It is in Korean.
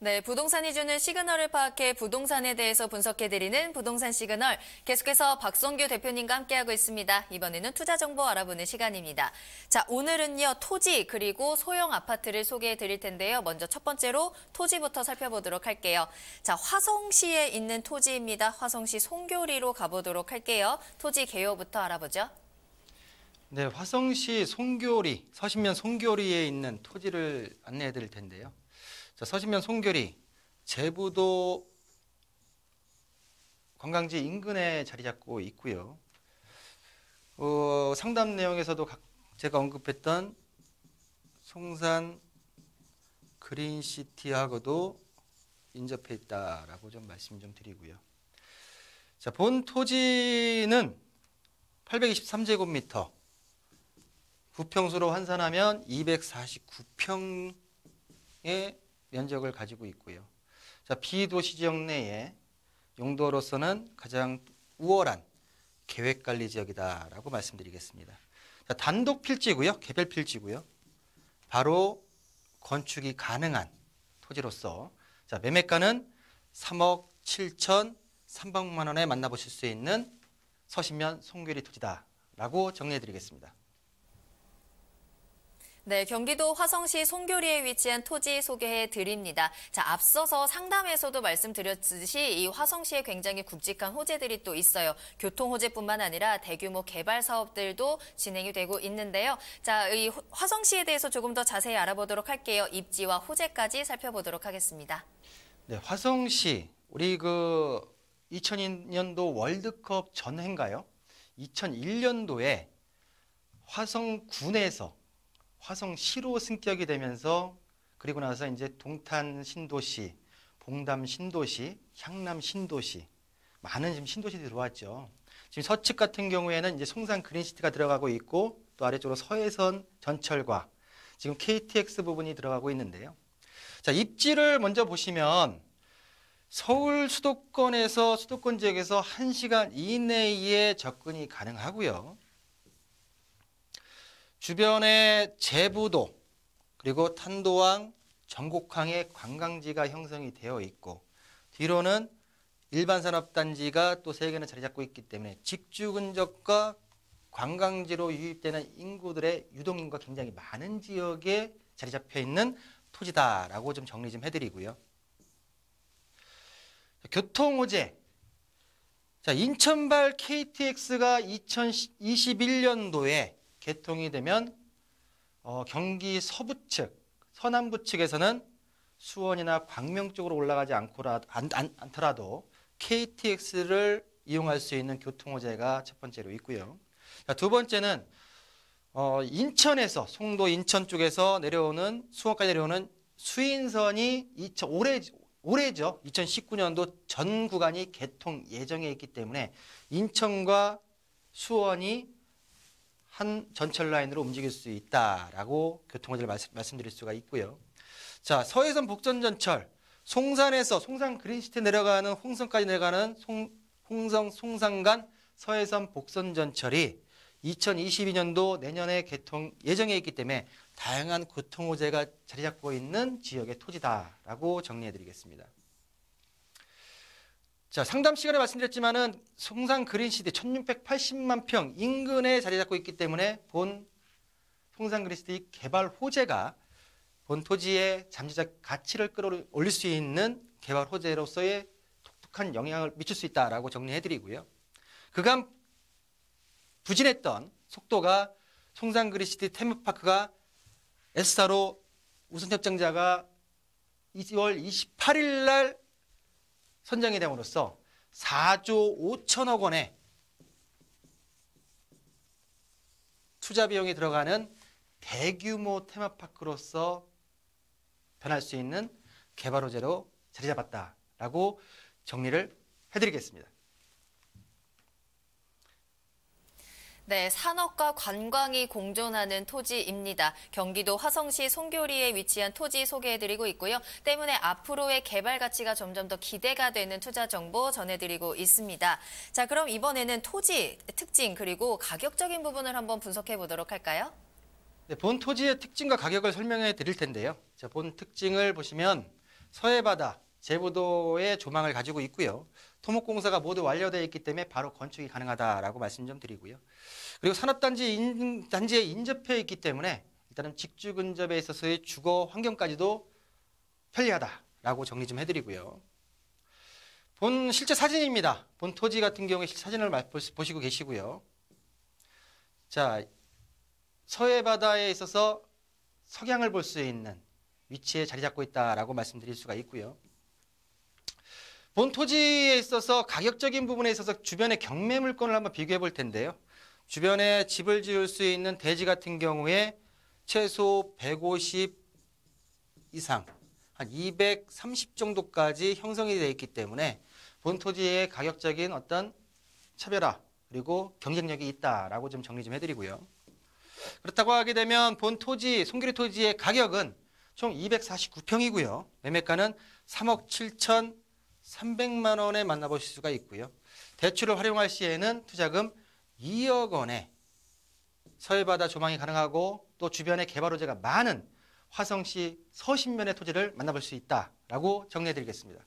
네, 부동산이 주는 시그널을 파악해 부동산에 대해서 분석해드리는 부동산 시그널. 계속해서 박성규 대표님과 함께하고 있습니다. 이번에는 투자 정보 알아보는 시간입니다. 자, 오늘은요, 토지 그리고 소형 아파트를 소개해드릴 텐데요. 먼저 첫 번째로 토지부터 살펴보도록 할게요. 자, 화성시에 있는 토지입니다. 화성시 송교리로 가보도록 할게요. 토지 개요부터 알아보죠. 네, 화성시 송교리, 서신면 송교리에 있는 토지를 안내해 드릴 텐데요. 자, 서신면 송교리, 제부도 관광지 인근에 자리 잡고 있고요. 어, 상담 내용에서도 각- 제가 언급했던 송산 그린시티하고도 인접해 있다라고 좀 말씀 좀 드리고요. 자, 본 토지는 823제곱미터, 부평수로 환산하면 249평의 면적을 가지고 있고요. 자, 비도시 지역 내에 용도로서는 가장 우월한 계획관리 지역이다라고 말씀드리겠습니다. 자, 단독 필지고요. 개별 필지고요. 바로 건축이 가능한 토지로서 자, 매매가는 3억 7천 300만 원에 만나보실 수 있는 서신면 송교리 토지다라고 정리해 드리겠습니다. 네, 경기도 화성시 송교리에 위치한 토지 소개해 드립니다. 자, 앞서서 상담에서도 말씀드렸듯이 이 화성시에 굉장히 굵직한 호재들이 또 있어요. 교통 호재뿐만 아니라 대규모 개발 사업들도 진행이 되고 있는데요. 자, 이 호- 화성시에 대해서 조금 더 자세히 알아보도록 할게요. 입지와 호재까지 살펴보도록 하겠습니다. 네, 화성시 우리 그 2002년도 월드컵 전해인가요? 2001년도에 화성군에서 화성 시로 승격이 되면서 그리고 나서 이제 동탄 신도시, 봉담 신도시, 향남 신도시 많은 지금 신도시들이 들어왔죠. 지금 서측 같은 경우에는 이제 송산 그린시티가 들어가고 있고 또 아래쪽으로 서해선 전철과 지금 KTX 부분이 들어가고 있는데요. 자, 입지를 먼저 보시면 서울 수도권에서 수도권 지역에서 1시간 이내에 접근이 가능하고요. 주변에 제부도 그리고 탄도항, 전곡항의 관광지가 형성이 되어 있고 뒤로는 일반 산업단지가 또세 개는 자리 잡고 있기 때문에 직주 근접과 관광지로 유입되는 인구들의 유동인구가 굉장히 많은 지역에 자리 잡혀 있는 토지다라고 좀 정리 좀 해드리고요. 교통 호재. 자, 인천발 KTX가 2021년도에 개통이 되면 어, 경기 서부 측, 서남부 측에서는 수원이나 광명 쪽으로 올라가지 않고라 안, 안, 않더라도 KTX를 이용할 수 있는 교통 호재가 첫 번째로 있고요. 자, 두 번째는 어, 인천에서 송도 인천 쪽에서 내려오는 수원까지 내려오는 수인선이 2000, 올해 올해죠. 2019년도 전 구간이 개통 예정에 있기 때문에 인천과 수원이 한 전철 라인으로 움직일 수 있다라고 교통호재를 말씀, 말씀드릴 수가 있고요. 자, 서해선 복선 전철 송산에서 송산 그린시티 내려가는 홍성까지 내려가는 송, 홍성 송산간 서해선 복선 전철이 2022년도 내년에 개통 예정에 있기 때문에 다양한 교통호재가 자리 잡고 있는 지역의 토지다라고 정리해 드리겠습니다. 자, 상담 시간에 말씀드렸지만은 송산 그린시티 1680만 평 인근에 자리 잡고 있기 때문에 본 송산 그린시티 개발 호재가 본 토지의 잠재적 가치를 끌어올릴 수 있는 개발 호재로서의 독특한 영향을 미칠 수 있다라고 정리해 드리고요. 그간 부진했던 속도가 송산 그린시티 테마파크가 S사로 우선 협정자가 2월 28일 날 선정이 됨으로써 4조 5천억 원의 투자 비용이 들어가는 대규모 테마파크로서 변할 수 있는 개발 호재로 자리 잡았다라고 정리를 해드리겠습니다. 네, 산업과 관광이 공존하는 토지입니다. 경기도 화성시 송교리에 위치한 토지 소개해드리고 있고요. 때문에 앞으로의 개발 가치가 점점 더 기대가 되는 투자 정보 전해드리고 있습니다. 자, 그럼 이번에는 토지 특징 그리고 가격적인 부분을 한번 분석해 보도록 할까요? 네, 본 토지의 특징과 가격을 설명해 드릴 텐데요. 자, 본 특징을 보시면 서해바다 제부도의 조망을 가지고 있고요. 토목공사가 모두 완료되어 있기 때문에 바로 건축이 가능하다라고 말씀 좀 드리고요. 그리고 산업단지 인, 단지에 인접해 있기 때문에 일단은 직주 근접에 있어서의 주거 환경까지도 편리하다라고 정리 좀 해드리고요. 본 실제 사진입니다. 본 토지 같은 경우에 사진을 보시고 계시고요. 자, 서해 바다에 있어서 석양을 볼 수 있는 위치에 자리 잡고 있다라고 말씀드릴 수가 있고요. 본 토지에 있어서 가격적인 부분에 있어서 주변의 경매 물건을 한번 비교해 볼 텐데요. 주변에 집을 지을 수 있는 대지 같은 경우에 최소 150 이상, 한 230 정도까지 형성이 되어 있기 때문에 본 토지의 가격적인 어떤 차별화 그리고 경쟁력이 있다라고 좀 정리 좀 해드리고요. 그렇다고 하게 되면 본 토지 송기리 토지의 가격은 총 249평이고요. 매매가는 3억 7천 300만 원에 만나보실 수가 있고요. 대출을 활용할 시에는 투자금 2억 원에 서해바다 조망이 가능하고 또 주변에 개발 호재가 많은 화성시 서신면의 토지를 만나볼 수 있다라고 정리해 드리겠습니다.